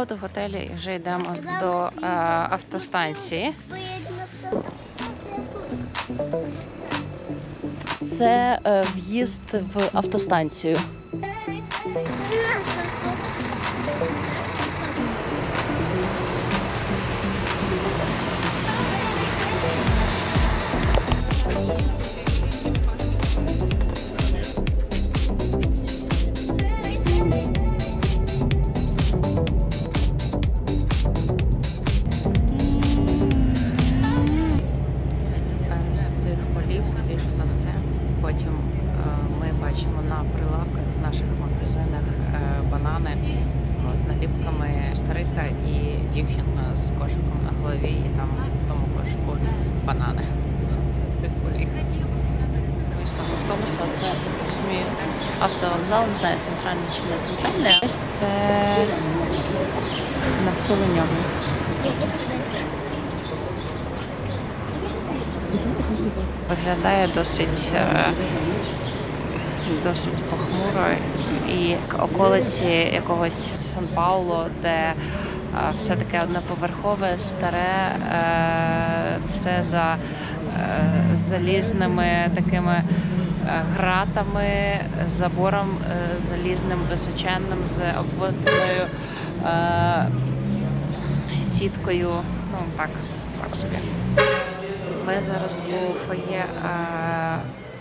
от у готелі і вже йдемо до е, автостанції. Це е, в'їзд в автостанцію. Бачимо на прилавках в наших магазинах е, банани е, з наліпками старика і дівчинка з кошиком на голові, і там в тому кошику банани. Це з цих полів. Вийшла з автобуса, це розумію, автовокзал, не знаю, центральний чи не центральний. Ось це навколо нього. Виглядає досить, е, досить похмуро і околиці якогось Сан-Пауло, де е, все таке одноповерхове, старе, е, все за е, залізними такими гратами, забором залізним височенним з обводною сіткою. Ну так, так собі. Ми зараз у фоє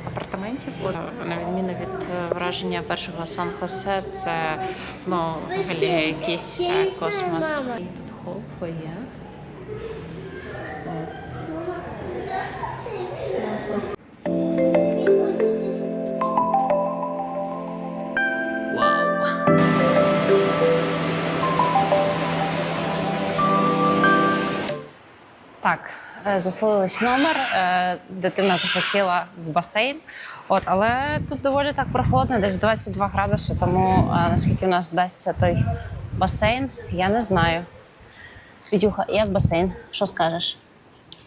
апартаментів. На відміну від е, враження першого Сан-Хосе, це ну, взагалі якийсь е, космос. Тут хол фоє. Так, заселились номер. е, Дитина захотіла в басейн. От, але тут доволі так прохолодно, десь 22 градуси. Тому е, наскільки в нас здасться той басейн, я не знаю. Вітюха, як басейн? Що скажеш?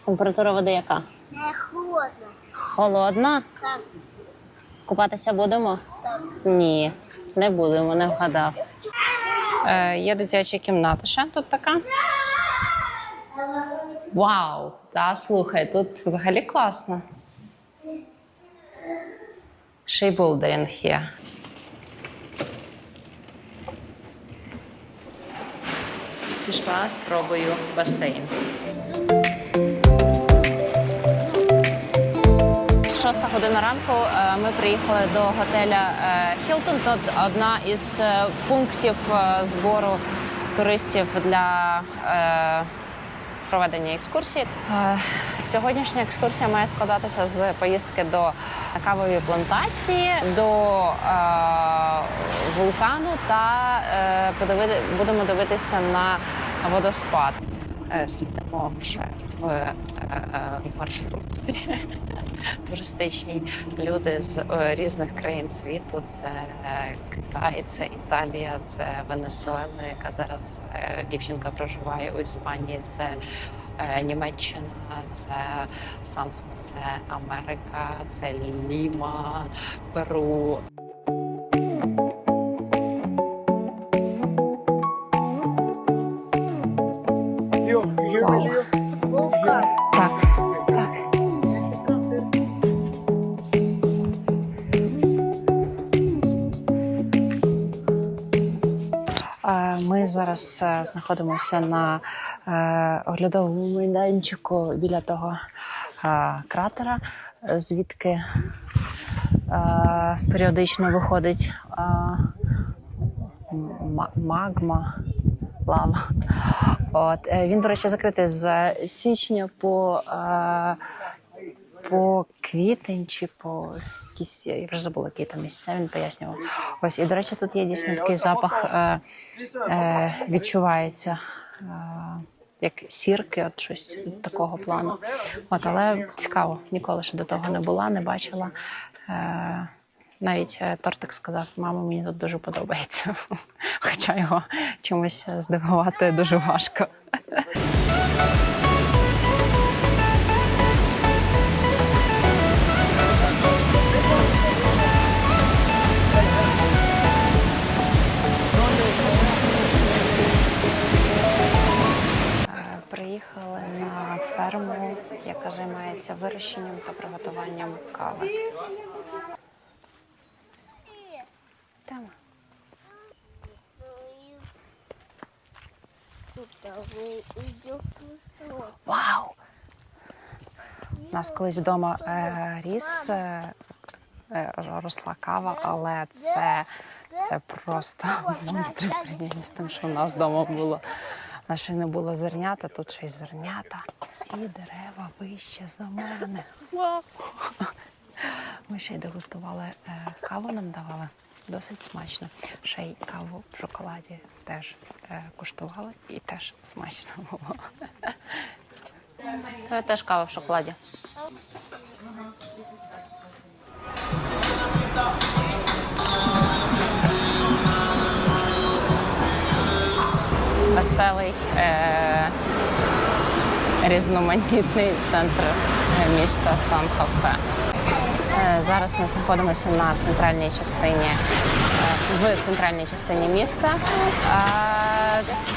Температура води яка? Не холодно. Холодна? Так. Купатися будемо? Так. Ні, не будемо, не вгадав. Е, є дитяча кімната ще тут така. Вау! Та слухай, тут взагалі класно. Ще й болдерінг є. Пішла, спробую басейн. Шоста година ранку е, ми приїхали до готеля Хілтон. Тут одна із е, пунктів е, збору туристів для е, проведення екскурсії. Е, Сьогоднішня екскурсія має складатися з поїздки до кавової плантації, до е, вулкану та е, будемо дивитися на водоспад. Е, Сидимо вже в е, е, маршрутці. Туристичні люди з різних країн світу. Це Китай, це Італія, це Венесуела, яка зараз дівчинка проживає у Іспанії. Це Німеччина, це Сан-Хосе, Америка, це Ліма, Перу. Ми зараз е, знаходимося на е, оглядовому майданчику біля того е, кратера, звідки періодично виходить магма, лава. От він, до речі, закритий з січня по, по квітень чи по якісь, я вже забула, які там місця він пояснював. Ось, і до речі, тут є дійсно такий запах, е, е, відчувається. Е, як сірки, от щось такого плану. От, але цікаво, ніколи ще до того не була, не бачила. Е, навіть е, тортик сказав, мама, мені тут дуже подобається. Хоча його чомусь здивувати дуже важко. Яка займається вирощенням та приготуванням кави. Тема. Вау! У нас колись вдома е, ріс е, е, росла кава, але це, це просто монстри порівняно з тим, що в нас вдома було. Нас ще не було зернята, тут ще й зернята. Ці дерева вище за мене. Ми ще й дегустували е, каву, нам давали. Досить смачно. Ще й каву в шоколаді теж е, куштували і теж смачно було. Це теж кава в шоколаді. Веселий, різноманітний центр е, міста Сан-Хосе. Е, Зараз ми знаходимося на центральній частині е, в центральній частині міста.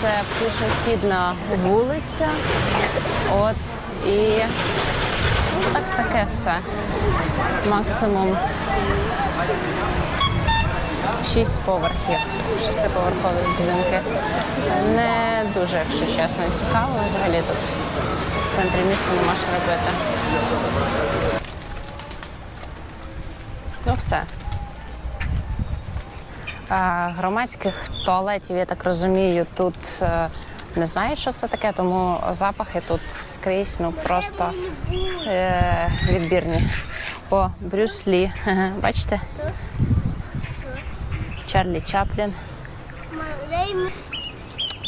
Це пішохідна вулиця. От і ну, так таке все. Максимум шість поверхів, шестиповерхові будинки. Не дуже, якщо чесно, цікаво. Взагалі тут центрі міста нема що робити. Ну, все. А, громадських туалетів, я так розумію, тут е, не знаю, що це таке, тому запахи тут скрізь ну просто е, відбірні. О, Брюс Лі. Ага, Бачите? Чарлі Чаплін.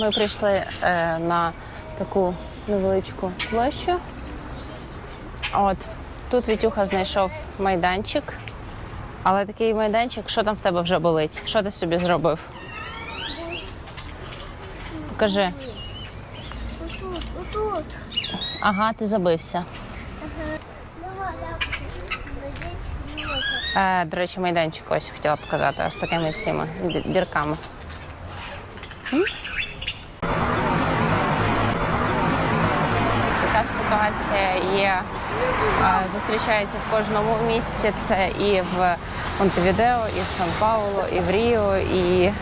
Ми прийшли е, на таку невеличку площу. От тут Вітюха знайшов майданчик. Але такий майданчик, що там в тебе вже болить? Що ти собі зробив? Покажи. Отут, отут. Ага, ти забився. Е, до речі, майданчик ось хотіла показати ось такими цими ді- дірками. М? Така ситуація є, е, зустрічається в кожному місті. Це і в Монтевідео, і в Сан-Паулу, і в Ріо, і е,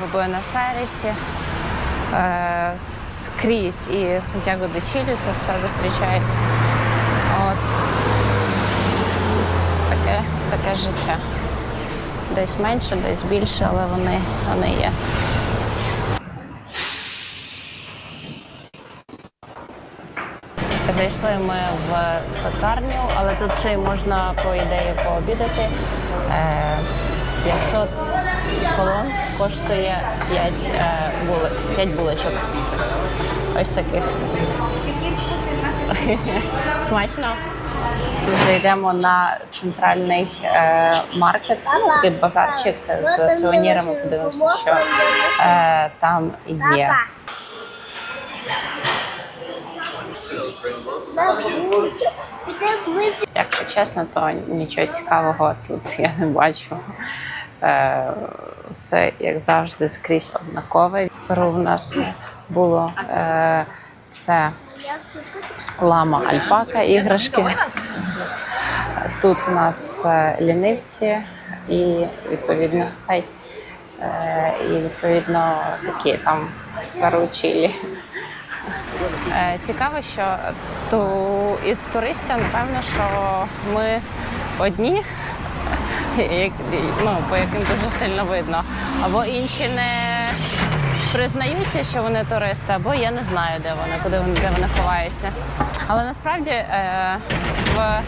в Буенос-Айресі. Е, скрізь і в Сантьяго де Чилі це все зустрічається. От таке, таке життя. Десь менше, десь більше, але вони, вони є. Зайшли ми в пекарню, але тут ще й можна, по ідеї, пообідати. Е, 500 колон коштує 5, е, були, 5 булочок. Ось таких. Смачно. Зайдемо на центральний е, маркет, такий базарчик з сувенірами. Подивимося, що е, там є. Якщо чесно, то нічого цікавого тут я не бачу. Е, все, як завжди, скрізь однакове. В Перу в нас було е, це лама альпака іграшки. Тут у нас е, лінивці і відповідно хай. І відповідно такі там. Е, Цікаво, що ту із туристів, напевно, що ми одні, ну, по яким дуже сильно видно, або інші не признаються, що вони туристи, або я не знаю, де вони, куди вони, де вони ховаються. Але насправді е, в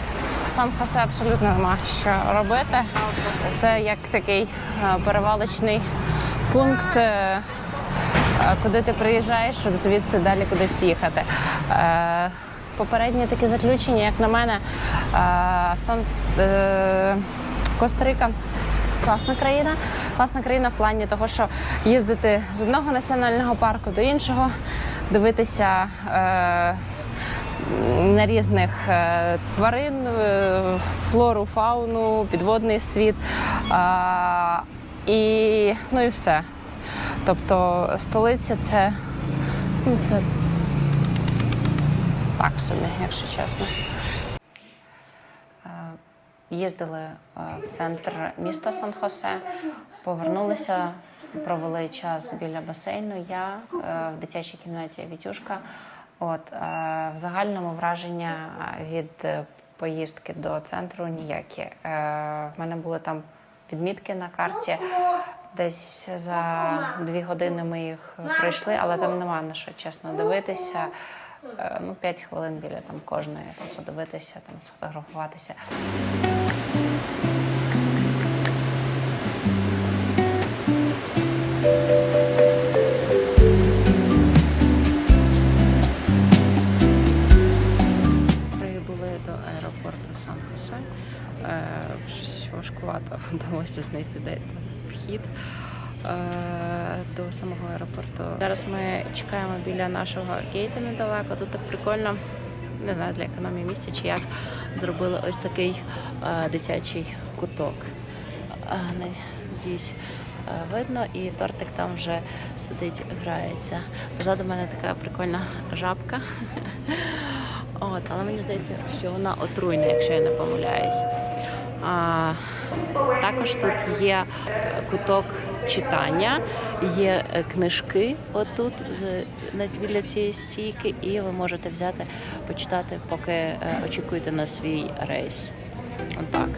Сан-Хосе абсолютно нема що робити. Це як такий е, перевалочний пункт. Куди ти приїжджаєш, щоб звідси далі кудись їхати. Е, Попереднє таке заключення, як на мене, е, сам е, Коста-Рика. Класна країна, класна країна в плані того, що їздити з одного національного парку до іншого, дивитися е, на різних е, тварин, е, флору, фауну, підводний світ. Е, і, ну і все. Тобто столиця це, ну, це так собі, якщо чесно. Е, Їздили е, в центр міста Сан-Хосе, повернулися, провели час біля басейну. Я е, в дитячій кімнаті Вітюшка. От в загальному враження від поїздки до центру ніякі. В мене були там відмітки на карті. Десь за дві години ми їх пройшли, але там немає на що чесно дивитися. Е, Ну, 5 хвилин біля там кожної там, подивитися, там сфотографуватися. Прибули до аеропорту Сан-Хосе. Е, Щось важкувато вдалося знайти де вхід до самого аеропорту. Зараз ми чекаємо біля нашого гейту недалеко. Тут так прикольно, не знаю для економії місця чи як зробили ось такий е, дитячий куток. Е, Надіюсь, е, видно, і тортик там вже сидить, грається. Позаду мене така прикольна жабка. От, але мені здається, що вона отруйна, якщо я не помиляюсь. Також тут є е, куток читання, є е, книжки отут е, біля цієї стійки, і ви можете взяти, почитати, поки очікуєте на свій рейс. Отак.